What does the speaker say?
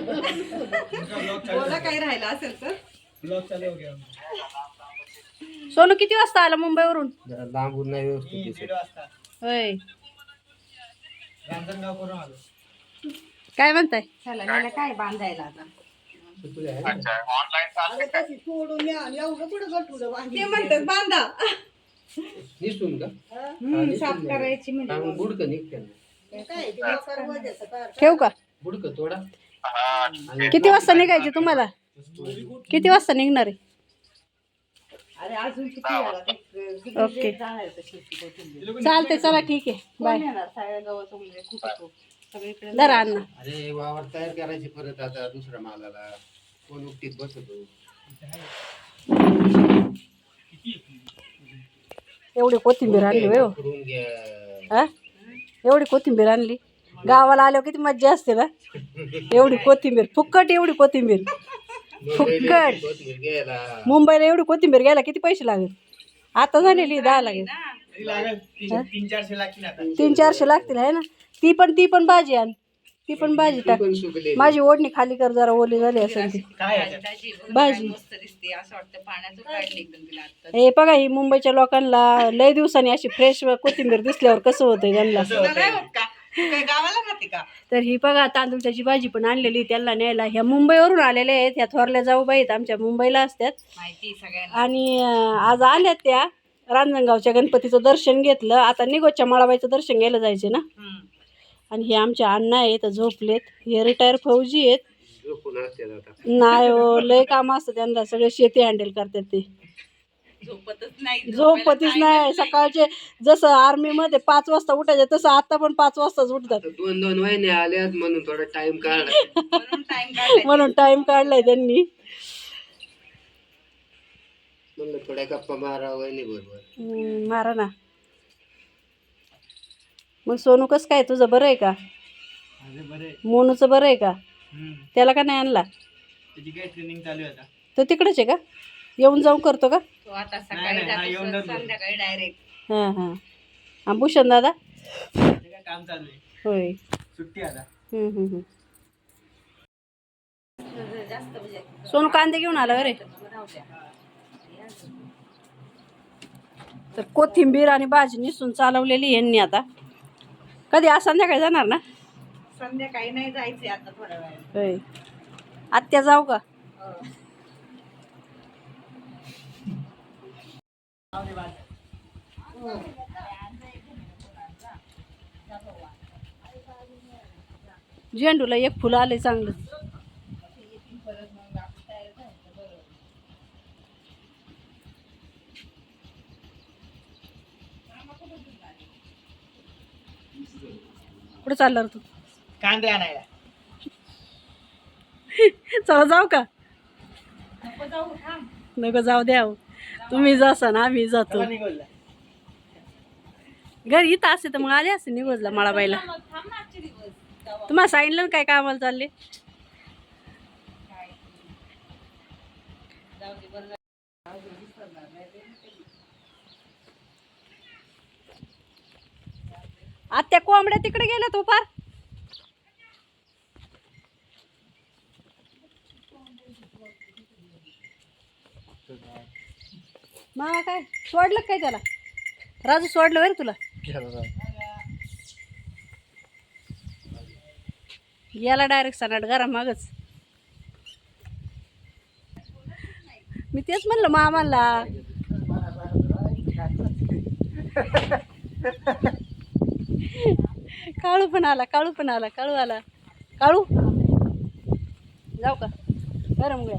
बोला काही राहिलं असेल तर. ब्लॉग चालू हो गया सोनू किती वाजता आला मुंबईवरून? लांबून नाही व्यवस्थित दिसत. होय. काय म्हणताय? चला याला काय बांधायला आता? ते म्हणतात बांधा. निसून का? हम्म, साफ करायची म्हणजे मग बुडकं निघते ना. ठेवू का? बुडकं तोडा. किती वाजता निघायचे तुम्हाला? किती वाजता निघणार आहे? अरे अजून किती वेळा ते किती ओके. लेट जायचं शेवटी कोथिंबीर. चालते चला ठीक आहे. बाय कोण येणार? साऱ्या गावाचं म्हणजे कुठं तो? सगळीकडे धरा अण्णा. अरे वावर तयार करायची परत आता दुसऱ्या मालाला. कोण उकटीत बसतो? एवढी कोथिंबीर आणली होय हो. पकडून घ्या. हा एवढी कोथिंबीर आणली? गावाला आल्यावर किती मज्जा असते ना? एवढी कोथिंबीर फुक्कट एवढी कोथिंबीर. फुक्कट मुंबईला एवढी कोथिंबीर घ्यायला किती पैसे लागेल? आता झालेली दहा लागेल. तीन चारशे लागतील आहे ना? ती पण ती पण भाजी आण. ती पण भाजी टाक. माझी ओढणी खाली कर जरा ओली झाली असेल ती. भाजी. हे बघा ही मुंबईच्या लोकांना लय दिवसांनी अशी फ्रेश कोथिंबीर दिसल्यावर कसं होतंय त्यांना? काय गावाला राहते का? तर ही बघा तांदूळच्याची भाजी पण आणलेली त्यांना न्यायला. ह्या मुंबईवरून आलेल्या आहेत ह्या थोरल्या जाऊबाई आहेत आमच्या मुंबईला असतात. माहिती सगळ्यांना. आणि अं, आज आल्यात त्या. रांजणगावच्या गणपतीचं दर्शन घेतलं. आता निगोच्या माळाबाईचं दर्शन घ्यायला जायचे ना? हम्म. आणि हे आमचे अण्णा आहेत झोपलेत. हे रिटायर फौजी आहेत. झोपून असते आता. नाही हो लय काम असतं त्यांना. सगळे शेती हँडल करतात ते. झोपतच नाही झोपतीच नाही. सकाळचे जसं आर्मीमध्ये पाच वाजता उठायचे तसं आता पण पाच वाजताच उठतात. दोन दोन महिने आल्यात म्हणून थोडा टाइम काढला म्हणून टाइम काढलाय म्हणून टाइम काढलाय त्यांनी. म्हणलं थोड्या गप्पा मारा वहिनी बरोबर. हम्म, मारा ना. मग सोनू कसं काय तुझं बरं आहे का? माझे बरे मोनूचं बरं आहे का. त्याला का नाही आणला? त्याची काय ट्रेनिंग चालू आहे आता? तो तिकडेच आहे का? येऊन जाऊन करतो का? तो आता सकाळी हा जातो जातो. संध्याकाळी डायरेक्ट हां हां. हां भूषण दादा? काय काम चालू आहे? होय. सुट्टी आता. हम्म, हम्म, हम्म. सोनू कांदे घेऊन आला रे? तर कोथिंबीर आणि भाजी निसून चालवलेली यांनी आता. कधी? आज संध्याकाळी जाणार ना? संध्याकाळी नाही जायचे आता थोड्या वेळ होय. आत्या जाऊ का? झेंडूला एक फुलं आले चांगलं. कुठे चालला तू? कांदे आणायला. चला जाऊ का? नको जाऊ द्या हो. तुम्ही जासा ना आम्ही जातो. घरी इथं असते तर मग आले असते निघोजला माळाबाईला. तुम्हाला सांगितलं ना काय कामाला चालले? आत्या कोंबड्या तिकडे गेल्या तो हो पार. मामा काय? सोडलं काय त्याला? राजू सोडलं बरं तुला? याला डायरेक्ट सनाट घरा मागच मी तेच म्हणलं मामाला काळू पण आला काळू पण आला काळू आला. काळू? जाऊ का? बरं मुळे